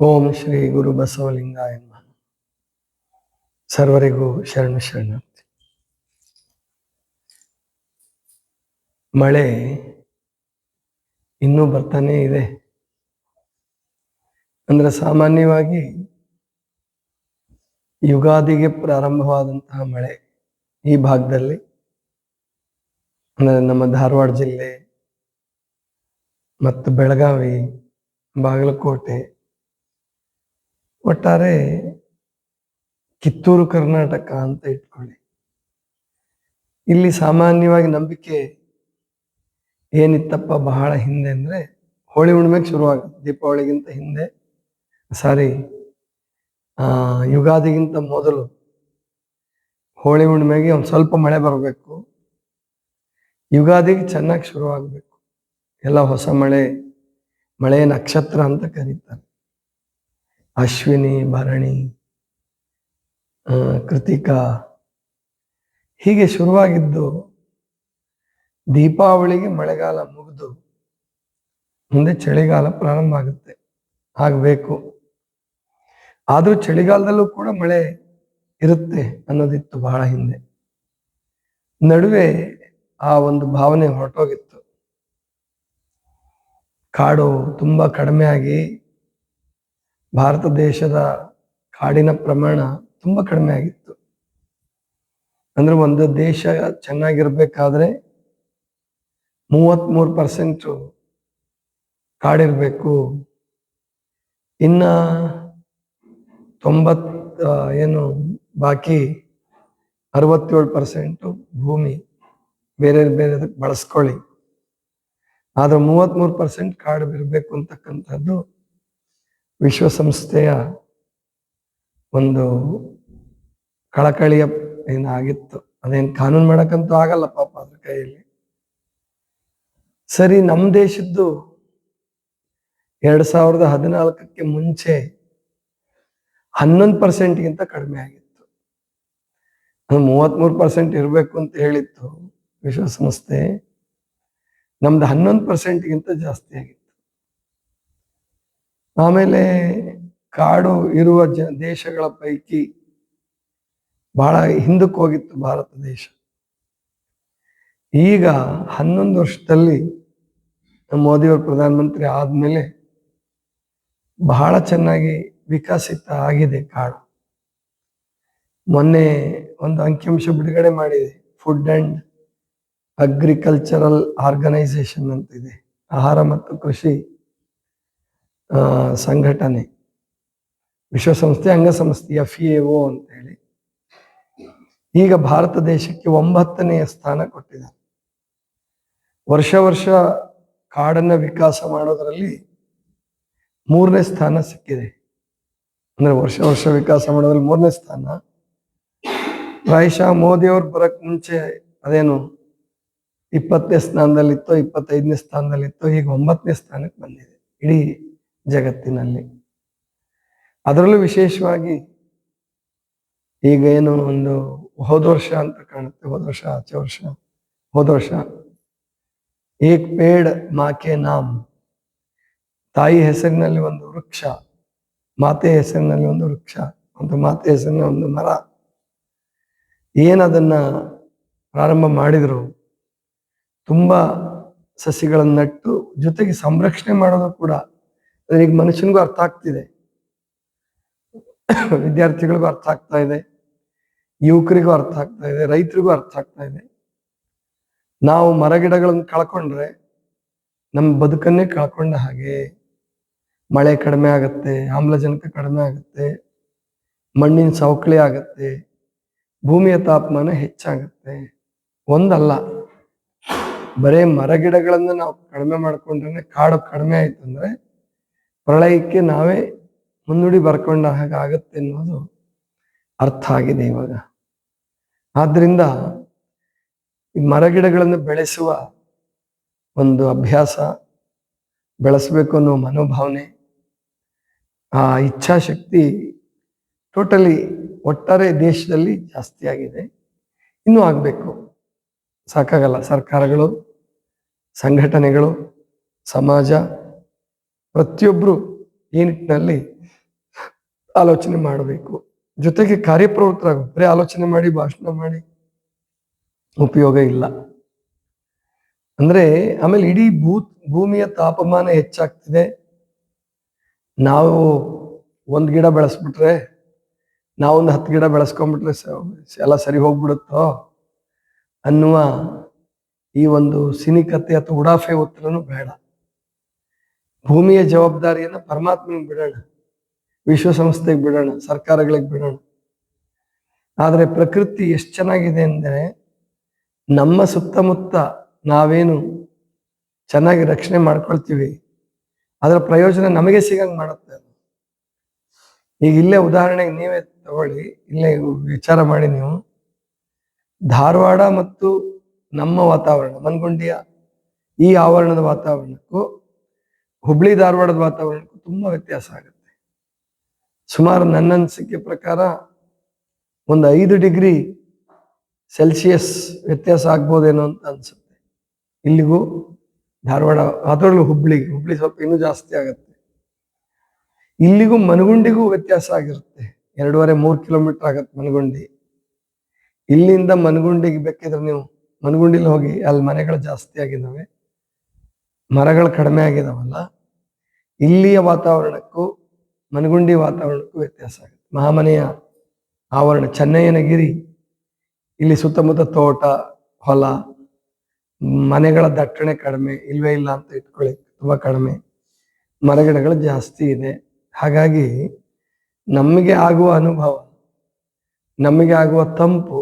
ಓಂ ಶ್ರೀ ಗುರು ಬಸವಲಿಂಗ ಎಂಬ ಸರ್ವರಿಗೂ ಶರಣ ಶರಣ ಮಳೆ ಇನ್ನೂ ಬರ್ತಾನೆ ಇದೆ. ಅಂದ್ರೆ ಸಾಮಾನ್ಯವಾಗಿ ಯುಗಾದಿಗೆ ಪ್ರಾರಂಭವಾದಂತಹ ಮಳೆ ಈ ಭಾಗದಲ್ಲಿ. ಅಂದ್ರೆ ನಮ್ಮ ಧಾರವಾಡ ಜಿಲ್ಲೆ ಮತ್ತು ಬೆಳಗಾವಿ, ಬಾಗಲಕೋಟೆ ಒಟ್ಟಾರೆ ಕಿತ್ತೂರು ಕರ್ನಾಟಕ ಅಂತ ಇಟ್ಕೊಳ್ಳಿ. ಇಲ್ಲಿ ಸಾಮಾನ್ಯವಾಗಿ ನಂಬಿಕೆ ಏನಿತ್ತಪ್ಪ ಬಹಳ ಹಿಂದೆ ಅಂದರೆ ಹೋಳಿ ಹುಣ್ಣಿಮೆಗೆ ಶುರುವಾಗುತ್ತೆ ದೀಪಾವಳಿಗಿಂತ ಹಿಂದೆ. ಸಾರಿ ಯುಗಾದಿಗಿಂತ ಮೊದಲು ಹೋಳಿ ಹುಣ್ಣಿಮೆಗೆ ಒಂದು ಸ್ವಲ್ಪ ಮಳೆ ಬರಬೇಕು. ಯುಗಾದಿಗೆ ಚೆನ್ನಾಗಿ ಶುರುವಾಗಬೇಕು. ಎಲ್ಲ ಹೊಸ ಮಳೆ ಮಳೆ ನಕ್ಷತ್ರ ಅಂತ ಕರೀತಾರೆ. ಅಶ್ವಿನಿ, ಭರಣಿ ಕೃತಿಕಾ. ಹೀಗೆ ಶುರುವಾಗಿದ್ದು ದೀಪಾವಳಿಗೆ ಮಳೆಗಾಲ ಮುಗಿದು ಮುಂದೆ ಚಳಿಗಾಲ ಪ್ರಾರಂಭ ಆಗುತ್ತೆ, ಆಗಬೇಕು. ಆದರೂ ಚಳಿಗಾಲದಲ್ಲೂ ಕೂಡ ಮಳೆ ಇರುತ್ತೆ ಅನ್ನೋದಿತ್ತು ಬಹಳ ಹಿಂದೆ. ನಡುವೆ ಆ ಒಂದು ಭಾವನೆ ಹೊರಟೋಗಿತ್ತು. ಕಾಡು ತುಂಬಾ ಕಡಿಮೆ ಆಗಿ ಭಾರತ ದೇಶದ ಕಾಡಿನ ಪ್ರಮಾಣ ತುಂಬಾ ಕಡಿಮೆ ಆಗಿತ್ತು. ಅಂದ್ರೆ ಒಂದು ದೇಶ ಚೆನ್ನಾಗಿರ್ಬೇಕಾದ್ರೆ ಮೂವತ್ಮೂರು ಪರ್ಸೆಂಟು ಕಾಡಿರಬೇಕು. ಇನ್ನ ತೊಂಬತ್ ಏನು ಬಾಕಿ ಅರವತ್ತೇಳು ಪರ್ಸೆಂಟು ಭೂಮಿ ಬೇರೆ ಬೇರೆ ಬಳಸ್ಕೊಳ್ಳಿ. ಆದ್ರೆ ಮೂವತ್ಮೂರು ಪರ್ಸೆಂಟ್ ಕಾಡು ಇರಬೇಕು ಅಂತಕ್ಕಂಥದ್ದು ವಿಶ್ವಸಂಸ್ಥೆಯ ಒಂದು ಕಳಕಳಿಯ ಏನಾಗಿತ್ತು ಅದೇನು ಕಾನೂನು ಮಾಡಕ್ಕಂತೂ ಆಗಲ್ಲ ಪಾಪ ಅದ್ರ ಕೈಯಲ್ಲಿ. ಸರಿ ನಮ್ಮ ದೇಶದ್ದು ಎರಡ್ ಸಾವಿರದ ಹದಿನಾಲ್ಕಕ್ಕೆ ಮುಂಚೆ ಹನ್ನೊಂದು ಪರ್ಸೆಂಟ್ಗಿಂತ ಕಡಿಮೆ ಆಗಿತ್ತು. ಅದು ಮೂವತ್ಮೂರು ಪರ್ಸೆಂಟ್ ಇರಬೇಕು ಅಂತ ಹೇಳಿತ್ತು ವಿಶ್ವಸಂಸ್ಥೆ. ನಮ್ದು ಹನ್ನೊಂದು ಪರ್ಸೆಂಟ್ಗಿಂತ ಜಾಸ್ತಿ ಆಗಿತ್ತು. ಆಮೇಲೆ ಕಾಡು ಇರುವ ಜ ದೇಶಗಳ ಪೈಕಿ ಬಹಳ ಹಿಂದಕ್ಕೆ ಹೋಗಿತ್ತು ಭಾರತ ದೇಶ. ಈಗ ಹನ್ನೊಂದು ವರ್ಷದಲ್ಲಿ ನಮ್ಮ ಮೋದಿಯವರು ಪ್ರಧಾನಮಂತ್ರಿ ಆದಮೇಲೆ ಬಹಳ ಚೆನ್ನಾಗಿ ವಿಕಸಿತ ಆಗಿದೆ ಕಾಡು. ಮೊನ್ನೆ ಒಂದು ಅಂಕಿಅಂಶ ಬಿಡುಗಡೆ ಮಾಡಿದೆ. ಫುಡ್ ಅಂಡ್ ಅಗ್ರಿಕಲ್ಚರಲ್ ಆರ್ಗನೈಸೇಷನ್ ಅಂತ ಇದೆ. ಆಹಾರ ಮತ್ತು ಕೃಷಿ ಸಂಘಟನೆ. ವಿಶ್ವಸಂಸ್ಥೆ ಅಂಗಸಂಸ್ಥೆ ಎಫ್ ಎ ಒ ಅಂತ ಹೇಳಿ ಈಗ ಭಾರತ ದೇಶಕ್ಕೆ ಒಂಬತ್ತನೆಯ ಸ್ಥಾನ ಕೊಟ್ಟಿದ್ದಾರೆ ವರ್ಷ ವರ್ಷ ಕಾಡನ್ನ ವಿಕಾಸ ಮಾಡೋದರಲ್ಲಿ ಮೂರನೇ ಸ್ಥಾನ ಸಿಕ್ಕಿದೆ. ಅಂದ್ರೆ ವರ್ಷ ವರ್ಷ ವಿಕಾಸ ಮಾಡೋದ್ರಲ್ಲಿ ಮೂರನೇ ಸ್ಥಾನ. ಪ್ರಾಯಶಃ ಅವ್ರು ಬರಕ್ ಮುಂಚೆ ಅದೇನು ಇಪ್ಪತ್ತನೇ ಸ್ಥಾನದಲ್ಲಿತ್ತೋ, ಇಪ್ಪತ್ತೈದನೇ ಸ್ಥಾನದಲ್ಲಿತ್ತೋ, ಈಗ ಒಂಬತ್ತನೇ ಸ್ಥಾನಕ್ಕೆ ಬಂದಿದೆ. ಇಡೀ ಜಗತ್ತಿನಲ್ಲಿ. ಅದರಲ್ಲೂ ವಿಶೇಷವಾಗಿ ಈಗ ಏನು ಒಂದು ಹೋದ ವರ್ಷ ಅಂತ ಕಾಣುತ್ತೆ, ಹೋದ ವರ್ಷ, ಆಚೆ ವರ್ಷ, ಹೋದ ವರ್ಷ. ಏಕ್ ಪೇಡ್ ಮಾಕೆ ನಾಮ್. ತಾಯಿ ಹೆಸರಿನಲ್ಲಿ ಒಂದು ವೃಕ್ಷ, ಮಾತೆ ಹೆಸರಿನಲ್ಲಿ ಒಂದು ವೃಕ್ಷ, ಒಂದು ಮಾತೆ ಹೆಸರಿನ ಒಂದು ಮರ. ಏನದನ್ನ ಪ್ರಾರಂಭ ಮಾಡಿದ್ರು, ತುಂಬಾ ಸಸಿಗಳನ್ನು ನಟ್ಟು ಜೊತೆಗೆ ಸಂರಕ್ಷಣೆ ಮಾಡೋದು ಕೂಡ ಈಗ ಮನುಷ್ಯನಿಗೂ ಅರ್ಥ ಆಗ್ತಿದೆ. ವಿದ್ಯಾರ್ಥಿಗಳಿಗೂ ಅರ್ಥ ಆಗ್ತಾ ಇದೆ. ಯುವಕರಿಗೂ ಅರ್ಥ ಆಗ್ತಾ ಇದೆ. ರೈತರಿಗೂ ಅರ್ಥ ಆಗ್ತಾ ಇದೆ. ನಾವು ಮರಗಿಡಗಳನ್ನು ಕಳ್ಕೊಂಡ್ರೆ ನಮ್ಮ ಬದುಕನ್ನೇ ಕಳ್ಕೊಂಡ ಹಾಗೆ ಮಳೆ ಕಡಿಮೆ ಆಗತ್ತೆ, ಆಮ್ಲಜನಕ ಕಡಿಮೆ ಆಗುತ್ತೆ, ಮಣ್ಣಿನ ಸವಕಳಿ ಆಗತ್ತೆ, ಭೂಮಿಯ ತಾಪಮಾನ ಹೆಚ್ಚಾಗತ್ತೆ. ಒಂದಲ್ಲ, ಬರೇ ಮರಗಿಡಗಳನ್ನು ನಾವು ಕಡಿಮೆ ಮಾಡ್ಕೊಂಡ್ರೆ ಕಾಡು ಕಡಿಮೆ ಆಯ್ತು ಅಂದ್ರೆ ಪ್ರಳಯಕ್ಕೆ ನಾವೇ ಮುನ್ನುಡಿ ಬರ್ಕೊಂಡ ಹಾಗೆ ಆಗತ್ತೆ ಅನ್ನೋದು ಅರ್ಥ ಆಗಿದೆ ಇವಾಗ. ಆದ್ರಿಂದ ಈ ಮರಗಿಡಗಳನ್ನು ಬೆಳೆಸುವ ಒಂದು ಅಭ್ಯಾಸ, ಬೆಳೆಸಬೇಕು ಅನ್ನೋ ಮನೋಭಾವನೆ, ಆ ಇಚ್ಛಾಶಕ್ತಿ ಟೋಟಲಿ ಒಟ್ಟಾರೆ ದೇಶದಲ್ಲಿ ಜಾಸ್ತಿ ಆಗಿದೆ. ಇನ್ನೂ ಆಗಬೇಕು. ಸಾಕಾಗಲ್ಲ. ಸರ್ಕಾರಗಳು, ಸಂಘಟನೆಗಳು, ಸಮಾಜ ಪ್ರತಿಯೊಬ್ಬರು ಈ ನಿಟ್ಟಿನಲ್ಲಿ ಆಲೋಚನೆ ಮಾಡಬೇಕು. ಜೊತೆಗೆ ಕಾರ್ಯಪ್ರವೃತ್ತರಾಗ ಬರೀ ಆಲೋಚನೆ ಮಾಡಿ, ಭಾಷಣ ಮಾಡಿ ಉಪಯೋಗ ಇಲ್ಲ. ಅಂದ್ರೆ ಆಮೇಲೆ ಇಡೀ ಭೂ ಭೂಮಿಯ ತಾಪಮಾನ ಹೆಚ್ಚಾಗ್ತಿದೆ. ನಾವು ಒಂದ್ ಗಿಡ ಬೆಳೆಸ್ಬಿಟ್ರೆ, ನಾವೊಂದು ಹತ್ತು ಗಿಡ ಬೆಳೆಸ್ಕೊಂಡ್ಬಿಟ್ರೆ ಎಲ್ಲ ಸರಿ ಹೋಗ್ಬಿಡುತ್ತೋ? ಅನ್ನುವ ಈ ಒಂದು ಸಿನಿಕತೆ ಅಥವಾ ಉಡಾಫೆ ಉತ್ತರನು ಬೇಡ. ಭೂಮಿಯ ಜವಾಬ್ದಾರಿಯನ್ನು ಪರಮಾತ್ಮನಿಗೆ ಬಿಡೋಣ. ವಿಶ್ವಸಂಸ್ಥೆಗೆ ಬಿಡೋಣ, ಸರ್ಕಾರಗಳಿಗೆ ಬಿಡೋಣ. ಆದರೆ ಪ್ರಕೃತಿ ಎಷ್ಟು ಚೆನ್ನಾಗಿದೆ ಅಂದರೆ ನಮ್ಮ ಸುತ್ತಮುತ್ತ ನಾವೇನು ಚೆನ್ನಾಗಿ ರಕ್ಷಣೆ ಮಾಡ್ಕೊಳ್ತೀವಿ, ಅದರ ಪ್ರಯೋಜನ ನಮಗೆ ಸಿಗಂಗೆ ಮಾಡುತ್ತೆ. ಈಗ ಇಲ್ಲೇ ಉದಾಹರಣೆಗೆ ನೀವೇ ತಗೊಳ್ಳಿ, ಇಲ್ಲೇ ವಿಚಾರ ಮಾಡಿ ನೀವು. ಧಾರವಾಡ ಮತ್ತು ನಮ್ಮ ವಾತಾವರಣ, ಮನ್ಗುಂಡಿಯ ಈ ಆವರಣದ ವಾತಾವರಣಕ್ಕೂ ಹುಬ್ಳಿ ಧಾರವಾಡದ ವಾತಾವರಣಕ್ಕೂ ತುಂಬಾ ವ್ಯತ್ಯಾಸ ಆಗುತ್ತೆ. ಸುಮಾರು ನನ್ನ ಅನಿಸಿಕೆ ಪ್ರಕಾರ ಒಂದು ಐದು ಡಿಗ್ರಿ ಸೆಲ್ಸಿಯಸ್ ವ್ಯತ್ಯಾಸ ಆಗ್ಬೋದೇನೋ ಅಂತ ಅನ್ಸುತ್ತೆ. ಇಲ್ಲಿಗೂ ಧಾರವಾಡ, ಅದರಲ್ಲೂ ಹುಬ್ಳಿಗೆ ಹುಬ್ಳಿ ಸ್ವಲ್ಪ ಇನ್ನೂ ಜಾಸ್ತಿ ಆಗುತ್ತೆ. ಇಲ್ಲಿಗೂ ಮನಗುಂಡಿಗೂ ವ್ಯತ್ಯಾಸ ಆಗಿರುತ್ತೆ. ಎರಡೂವರೆ ಮೂರು ಕಿಲೋಮೀಟರ್ ಆಗತ್ತೆ ಮನಗುಂಡಿ. ಇಲ್ಲಿಂದ ಮನಗುಂಡಿಗೆ ಬೇಕಿದ್ರೆ ನೀವು ಮನಗುಂಡಿಲಿ ಹೋಗಿ, ಅಲ್ಲಿ ಮನೆಗಳು ಜಾಸ್ತಿ ಆಗಿದ್ದಾವೆ ಮರಗಳು ಕಡಿಮೆ ಆಗಿದಾವಲ್ಲ, ಇಲ್ಲಿಯ ವಾತಾವರಣಕ್ಕೂ ಮನಗುಂಡಿ ವಾತಾವರಣಕ್ಕೂ ವ್ಯತ್ಯಾಸ ಆಗುತ್ತೆ. ಮಹಾಮನೆಯ ಆವರಣ ಚೆನ್ನಯ್ಯನಗಿರಿ, ಇಲ್ಲಿ ಸುತ್ತಮುತ್ತ ತೋಟ, ಹೊಲ, ಮನೆಗಳ ದಟ್ಟಣೆ ಕಡಿಮೆ, ಇಲ್ವೇ ಇಲ್ಲ ಅಂತ ಇಟ್ಕೊಳ್ಳಿ, ತುಂಬಾ ಕಡಿಮೆ, ಮರಗಿಡಗಳು ಜಾಸ್ತಿ ಇದೆ. ಹಾಗಾಗಿ ನಮಗೆ ಆಗುವ ಅನುಭವ, ನಮಗೆ ಆಗುವ ತಂಪು,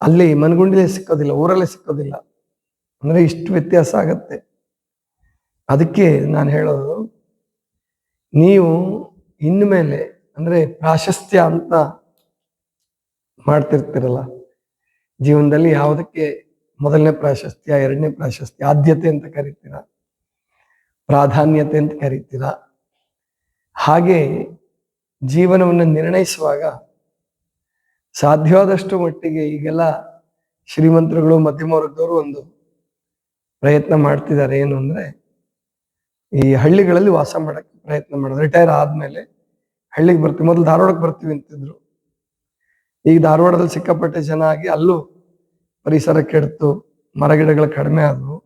ಅಲ್ಲಿ ಮನಗುಂಡಿಲೇ ಸಿಕ್ಕೋದಿಲ್ಲ, ಊರಲ್ಲೇ ಸಿಕ್ಕೋದಿಲ್ಲ. ಅಂದ್ರೆ ಇಷ್ಟು ವ್ಯತ್ಯಾಸ ಆಗತ್ತೆ. ಅದಕ್ಕೆ ನಾನು ಹೇಳೋದು, ನೀವು ಇನ್ಮೇಲೆ ಅಂದ್ರೆ ಪ್ರಾಶಸ್ತ್ಯ ಅಂತ ಮಾಡ್ತಿರ್ತೀರಲ್ಲ, ಜೀವನದಲ್ಲಿ ಯಾವುದಕ್ಕೆ ಮೊದಲನೇ ಪ್ರಾಶಸ್ತ್ಯ, ಎರಡನೇ ಪ್ರಾಶಸ್ತ್ಯ, ಆದ್ಯತೆ ಅಂತ ಕರಿತೀರ, ಪ್ರಾಧಾನ್ಯತೆ ಅಂತ ಕರಿತೀರ, ಹಾಗೆ ಜೀವನವನ್ನು ನಿರ್ಣಯಿಸುವಾಗ ಸಾಧ್ಯವಾದಷ್ಟು ಮಟ್ಟಿಗೆ ಈಗೆಲ್ಲ ಶ್ರೀಮಂತರುಗಳು ಮಧ್ಯಮ ವರ್ಗದವರು ಒಂದು ಪ್ರಯತ್ನ ಮಾಡ್ತಿದ್ದಾರೆ ಏನು ಅಂದ್ರೆ ಈ ಹಳ್ಳಿಗಳಲ್ಲಿ ವಾಸ ಮಾಡಕ್ಕೆ ಪ್ರಯತ್ನ ಮಾಡೋದು. ರಿಟೈರ್ ಆದ್ಮೇಲೆ ಹಳ್ಳಿಗೆ ಬರ್ತೀವಿ. ಮೊದಲು ಧಾರವಾಡಕ್ಕೆ ಬರ್ತೀವಿ ಅಂತಿದ್ರು. ಈಗ ಧಾರವಾಡದಲ್ಲಿ ಸಿಕ್ಕಾಪಟ್ಟೆ ಜನ ಆಗಿ ಅಲ್ಲೂ ಪರಿಸರ ಕೆಡ್ತು, ಮರಗಿಡಗಳು ಕಡಿಮೆ ಆದವು,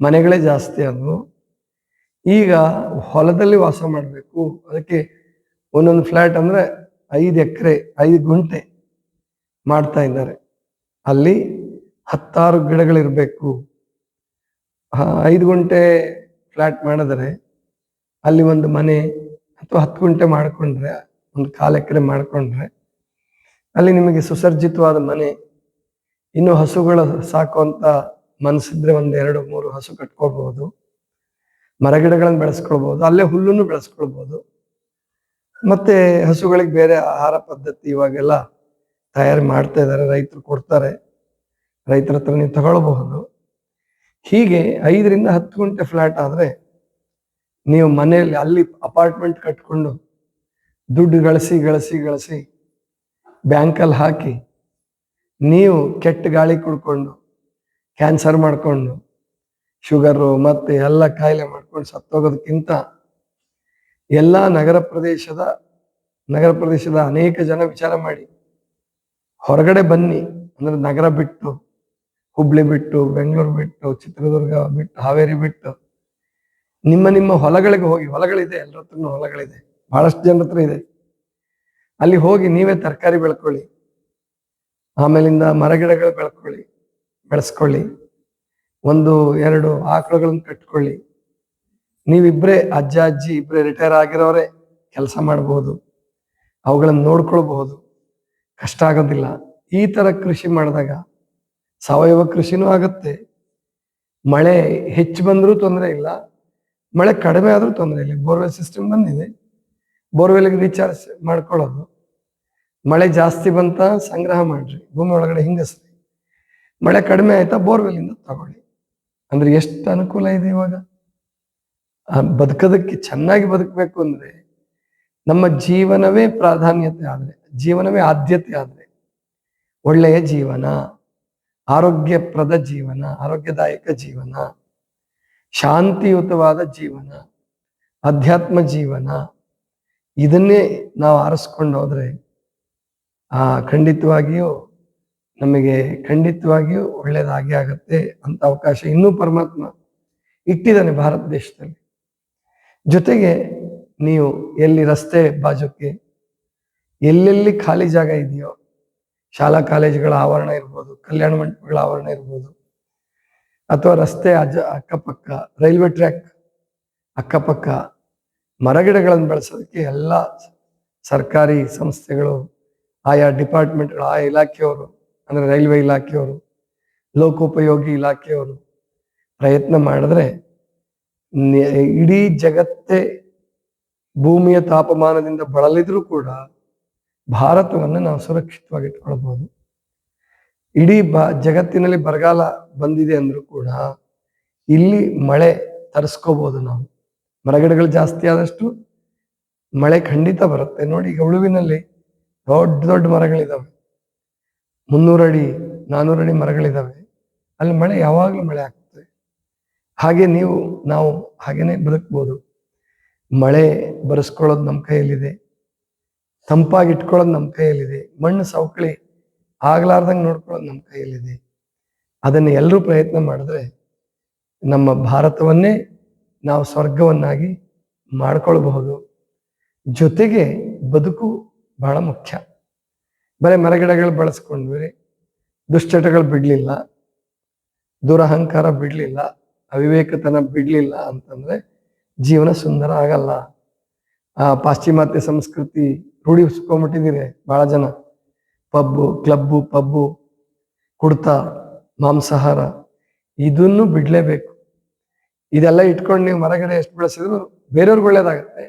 ಮನೆಗಳೇ ಜಾಸ್ತಿ ಆದವು. ಈಗ ಹೊಲದಲ್ಲಿ ವಾಸ ಮಾಡಬೇಕು. ಅದಕ್ಕೆ ಒಂದೊಂದು ಫ್ಲಾಟ್ ಅಂದ್ರೆ ಐದು ಎಕರೆ, ಐದು ಗುಂಟೆ ಮಾಡ್ತಾ ಇದ್ದಾರೆ. ಅಲ್ಲಿ ಹತ್ತಾರು ಗಿಡಗಳಿರಬೇಕು. ಐದು ಗುಂಟೆ ಫ್ಲಾಟ್ ಮಾಡಿದ್ರೆ ಅಲ್ಲಿ ಒಂದು ಮನೆ ಅಥವಾ ಹತ್ತು ಗುಂಟೆ ಮಾಡಿಕೊಂಡ್ರೆ, ಒಂದು ಕಾಲು ಎಕರೆ ಮಾಡಿಕೊಂಡ್ರೆ, ಅಲ್ಲಿ ನಿಮಗೆ ಸುಸರ್ಜಿತವಾದ ಮನೆ, ಇನ್ನು ಹಸುಗಳ ಸಾಕುವಂತ ಮನಸ್ಸಿದ್ರೆ ಒಂದು ಎರಡು, ಮೂರು ಹಸು ಕಟ್ಕೊಳ್ಬಹುದು ಮರಗಿಡಗಳನ್ನು ಬೆಳೆಸ್ಕೊಳ್ಬಹುದು ಅಲ್ಲೇ ಹುಲ್ಲನ್ನು ಬೆಳೆಸ್ಕೊಳ್ಬಹುದು ಮತ್ತೆ ಹಸುಗಳಿಗೆ ಬೇರೆ ಆಹಾರ ಪದ್ಧತಿ ಇವಾಗೆಲ್ಲ ತಯಾರಿ ಮಾಡ್ತಾ ಇದ್ದಾರೆ, ರೈತರು ಕೊಡ್ತಾರೆ. ರೈತರ ಹತ್ರ ನೀವು ತಗೊಳ್ಬಹುದು. ಹೀಗೆ ಐದರಿಂದ ಹತ್ತು ಗಂಟೆ ಫ್ಲಾಟ್ ಆದರೆ ನೀವು ಮನೆಯಲ್ಲಿ ಅಲ್ಲಿ ಅಪಾರ್ಟ್ಮೆಂಟ್ ಕಟ್ಕೊಂಡು ದುಡ್ಡು ಗಳಿಸಿ ಗಳಿಸಿ ಗಳಿಸಿ ಬ್ಯಾಂಕಲ್ಲಿ ಹಾಕಿ ನೀವು ಕೆಟ್ಟ ಗಾಳಿ ಕುಡ್ಕೊಂಡು ಕ್ಯಾನ್ಸರ್ ಮಾಡಿಕೊಂಡು ಶುಗರು ಮತ್ತೆ ಎಲ್ಲ ಕಾಯಿಲೆ ಮಾಡ್ಕೊಂಡು ಸತ್ತೋಗೋದಕ್ಕಿಂತ ಎಲ್ಲ ನಗರ ಪ್ರದೇಶದ ನಗರ ಪ್ರದೇಶದ ಅನೇಕ ಜನ ವಿಚಾರ ಮಾಡಿ ಹೊರಗಡೆ ಬನ್ನಿ, ಅಂದ್ರೆ ನಗರ ಬಿಟ್ಟು ಹುಬ್ಳಿ ಬಿಟ್ಟು, ಬೆಂಗಳೂರು ಬಿಟ್ಟು, ಚಿತ್ರದುರ್ಗ ಬಿಟ್ಟು, ಹಾವೇರಿ ಬಿಟ್ಟು, ನಿಮ್ಮ ನಿಮ್ಮ ಹೊಲಗಳಿಗೆ ಹೋಗಿ, ಹೊಲಗಳಿದೆ ಎಲ್ಲರ ಹತ್ರನೂ ಹೊಲಗಳಿದೆ, ಬಹಳಷ್ಟು ಜನರ ಹತ್ರ ಇದೆ. ಅಲ್ಲಿ ಹೋಗಿ ನೀವೇ ತರಕಾರಿ ಬೆಳ್ಕೊಳ್ಳಿ, ಆಮೇಲಿಂದ ಮರಗಿಡಗಳು ಬೆಳ್ಕೊಳ್ಳಿ, ಬೆಳೆಸ್ಕೊಳ್ಳಿ, ಒಂದು ಎರಡು ಆಕಳುಗಳನ್ನು ಕಟ್ಕೊಳ್ಳಿ. ನೀವಿಬ್ಬರೇ ಅಜ್ಜ, ಅಜ್ಜಿ ಇಬ್ಬರೇ ರಿಟೈರ್ ಆಗಿರೋರೆ ಕೆಲಸ ಮಾಡಬಹುದು ಅವುಗಳನ್ನು ನೋಡ್ಕೊಳ್ಬಹುದು, ಕಷ್ಟ ಆಗೋದಿಲ್ಲ. ಈ ಥರ ಕೃಷಿ ಮಾಡಿದಾಗ ಸಾವಯವ ಕೃಷಿನೂ ಆಗುತ್ತೆ. ಮಳೆ ಹೆಚ್ಚು ಬಂದರೂ ತೊಂದರೆ ಇಲ್ಲ. ಮಳೆ ಕಡಿಮೆ ಆದರೂ ತೊಂದರೆ ಇಲ್ಲ. ಬೋರ್ವೆಲ್ ಸಿಸ್ಟಮ್ ಬಂದಿದೆ. ಬೋರ್ವೆಲ್ಗೆ ರೀಚಾರ್ಜ್ ಮಾಡ್ಕೊಳ್ಳೋದು. ಮಳೆ ಜಾಸ್ತಿ ಬಂತ ಸಂಗ್ರಹ ಮಾಡ್ರಿ. ಭೂಮಿ ಒಳಗಡೆ ಹಿಂಗಸ್ರಿ. ಮಳೆ ಕಡಿಮೆ ಆಯ್ತಾ ಬೋರ್ವೆಲ್ ಇಂದ ತಗೊಳ್ಳಿ. ಅಂದ್ರೆ ಎಷ್ಟು ಅನುಕೂಲ ಇದೆ ಇವಾಗ? ಬದುಕೋದಕ್ಕೆ ಚೆನ್ನಾಗಿ ಬದುಕಬೇಕು ಅಂದ್ರೆ ನಮ್ಮ ಜೀವನವೇ ಪ್ರಾಧಾನ್ಯತೆ ಆದ್ರೆ, ಜೀವನವೇ ಆದ್ಯತೆ ಆದ್ರೆ ಒಳ್ಳೆಯ ಜೀವನ. ಆರೋಗ್ಯಪ್ರದ ಜೀವನ, ಆರೋಗ್ಯದಾಯಕ ಜೀವನ, ಶಾಂತಿಯುತವಾದ ಜೀವನ, ಅಧ್ಯಾತ್ಮ ಜೀವನ, ಇದನ್ನೇ ನಾವು ಆರಿಸ್ಕೊಂಡು ಹೋದ್ರೆ, ಆ ಖಂಡಿತವಾಗಿಯೂ ನಮಗೆ ಖಂಡಿತವಾಗಿಯೂ ಒಳ್ಳೇದಾಗಿ ಆಗತ್ತೆ ಅಂತ ಅವಕಾಶ ಇನ್ನೂ ಪರಮಾತ್ಮ ಇಟ್ಟಿದ್ದಾನೆ ಭಾರತ ದೇಶದಲ್ಲಿ. ಜೊತೆಗೆ ನೀವು ಎಲ್ಲಿ ರಸ್ತೆ ಬಾಜುಕ್ಕೆ, ಎಲ್ಲೆಲ್ಲಿ ಖಾಲಿ ಜಾಗ ಇದೆಯೋ ಶಾಲಾ ಕಾಲೇಜುಗಳ ಆವರಣ ಇರ್ಬೋದು, ಕಲ್ಯಾಣ ಮಂಟಪಗಳ ಆವರಣ ಇರ್ಬೋದು. ಅಥವಾ ರಸ್ತೆ ಅಜ, ಅಕ್ಕಪಕ್ಕ, ರೈಲ್ವೆ ಟ್ರ್ಯಾಕ್ ಅಕ್ಕಪಕ್ಕ, ಮರಗಿಡಗಳನ್ನು ಬೆಳೆಸೋದಕ್ಕೆ ಎಲ್ಲ ಸರ್ಕಾರಿ ಸಂಸ್ಥೆಗಳು, ಆಯಾ ಡಿಪಾರ್ಟ್ಮೆಂಟ್ಗಳು, ಆಯಾ ಇಲಾಖೆಯವರು, ಅಂದರೆ ರೈಲ್ವೆ ಇಲಾಖೆಯವರು, ಲೋಕೋಪಯೋಗಿ ಇಲಾಖೆಯವರು ಪ್ರಯತ್ನ ಮಾಡಿದ್ರೆ ಇಡೀ ಜಗತ್ತೇ ಭೂಮಿಯ ತಾಪಮಾನದಿಂದ ಬಳಲಿದ್ರೂ ಕೂಡ ಭಾರತವನ್ನು ನಾವು ಸುರಕ್ಷಿತವಾಗಿ ಇಟ್ಕೊಳ್ಬಹುದು ಇಡೀ ಬ, ಜಗತ್ತಿನಲ್ಲಿ ಬರಗಾಲ ಬಂದಿದೆ ಅಂದ್ರೂ ಕೂಡ ಇಲ್ಲಿ ಮಳೆ ತರಿಸ್ಕೋಬೋದು ನಾವು. ಮರಗಿಡಗಳು ಜಾಸ್ತಿ ಆದಷ್ಟು ಮಳೆ ಖಂಡಿತ ಬರುತ್ತೆ. ನೋಡಿ, ಈಗ ಉಳುವಿನಲ್ಲಿ ದೊಡ್ಡ ದೊಡ್ಡ ಮರಗಳಿದಾವೆ. ಮುನ್ನೂರು ಅಡಿ ನಾನ್ನೂರು ಅಡಿ ಮರಗಳಿದಾವೆ. ಅಲ್ಲಿ ಮಳೆ ಯಾವಾಗಲೂ ಮಳೆ ಆಗ್ತದೆ. ಹಾಗೆ ನೀವು, ನಾವು ಹಾಗೇನೆ ಬದುಕ್ಬೋದು. ಮಳೆ ಬರೆಸ್ಕೊಳ್ಳೋದು ನಮ್ಮ ಕೈಯಲ್ಲಿದೆ. ತಂಪಾಗಿ ಇಟ್ಕೊಳ್ಳೋದು ನಮ್ಮ ಕೈಯಲ್ಲಿದೆ. ಮಣ್ಣು ಸವಕಳಿ ಆಗ್ಲಾರ್ದಂಗೆ ನೋಡ್ಕೊಳ್ಳೋದು ನಮ್ಮ ಕೈಯಲ್ಲಿದೆ. ಅದನ್ನು ಎಲ್ಲರೂ ಪ್ರಯತ್ನ ಮಾಡಿದ್ರೆ ನಮ್ಮ ಭಾರತವನ್ನೇ ನಾವು ಸ್ವರ್ಗವನ್ನಾಗಿ ಮಾಡ್ಕೊಳ್ಬಹುದು. ಜೊತೆಗೆ ಬದುಕು ಬಹಳ ಮುಖ್ಯ. ಬರೀ ಮರಗಿಡಗಳು ಬಳಸ್ಕೊಂಡ್ವಿ, ದುಶ್ಚಟಗಳು ಬಿಡಲಿಲ್ಲ, ದುರಹಂಕಾರ ಬಿಡಲಿಲ್ಲ, ಅವಿವೇಕತನ ಬಿಡಲಿಲ್ಲ ಅಂತಂದರೆ ಜೀವನ ಸುಂದರ ಆಗಲ್ಲ. ಆ ಪಾಶ್ಚಿಮಾತ್ಯ ಸಂಸ್ಕೃತಿ ರೂಢಿಸ್ಕೊಂಡ್ಬಿಟ್ಟಿದ್ದೀರಿ ಬಹಳ ಜನ. ಪಬ್ಬು, ಕ್ಲಬ್ಬು, ಪಬ್ಬು, ಕುಡ್ತ, ಮಾಂಸಾಹಾರ, ಇದನ್ನು ಬಿಡ್ಲೇಬೇಕು. ಇದೆಲ್ಲ ಇಟ್ಕೊಂಡು ನೀವು ಮರಗಿಡ ಎಷ್ಟು ಬೆಳೆಸಿದ್ರು ಬೇರೆಯವ್ರಿಗೆ ಒಳ್ಳೇದಾಗತ್ತೆ.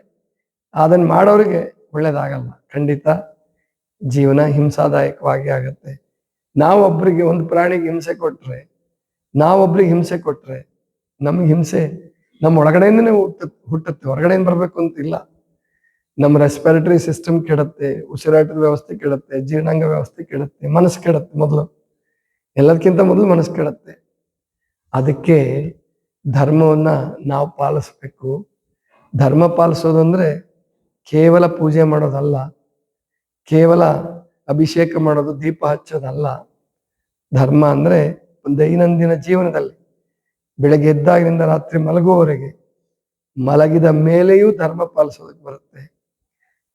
ಅದನ್ನ ಮಾಡೋರಿಗೆ ಒಳ್ಳೇದಾಗಲ್ಲ. ಖಂಡಿತ ಜೀವನ ಹಿಂಸಾದಾಯಕವಾಗಿ ಆಗತ್ತೆ. ನಾವೊಬ್ಬರಿಗೆ ಒಂದು ಪ್ರಾಣಿಗೆ ಹಿಂಸೆ ಕೊಟ್ರೆ, ನಾವೊಬ್ರಿಗೆ ಹಿಂಸೆ ಕೊಟ್ರೆ ನಮ್ಗೆ ಹಿಂಸೆ, ನಮ್ಮ ಒಳಗಡೆಯಿಂದನೇ ಹುಟ್ಟುತ್ತೆ. ಹೊರಗಡೆಯಿಂದ ಬರಬೇಕು ಅಂತ ಇಲ್ಲ. ನಮ್ಮ ರೆಸ್ಪಿರೇಟರಿ ಸಿಸ್ಟಮ್ ಕೆಡತ್ತೆ, ಉಸಿರಾಟದ ವ್ಯವಸ್ಥೆ ಕೆಡುತ್ತೆ, ಜೀರ್ಣಾಂಗ ವ್ಯವಸ್ಥೆ ಕೆಡುತ್ತೆ, ಮನಸ್ಸು ಕೆಡತ್ತೆ ಮೊದಲು. ಎಲ್ಲದಕ್ಕಿಂತ ಮೊದಲು ಮನಸ್ಸು ಕೆಡತ್ತೆ. ಅದಕ್ಕೆ ಧರ್ಮವನ್ನ ನಾವು ಪಾಲಿಸ್ಬೇಕು. ಧರ್ಮ ಪಾಲಿಸೋದು ಅಂದ್ರೆ ಕೇವಲ ಪೂಜೆ ಮಾಡೋದಲ್ಲ, ಕೇವಲ ಅಭಿಷೇಕ ಮಾಡೋದು, ದೀಪ ಹಚ್ಚೋದಲ್ಲ. ಧರ್ಮ ಅಂದ್ರೆ ದೈನಂದಿನ ಜೀವನದಲ್ಲಿ. ಬೆಳಗ್ಗೆ ಎದ್ದಾಗಿನಿಂದ ರಾತ್ರಿ ಮಲಗುವವರೆಗೆ ಮಲಗಿದ ಮೇಲೆಯೂ ಧರ್ಮ ಪಾಲಿಸೋದಕ್ಕೆ ಬರುತ್ತೆ.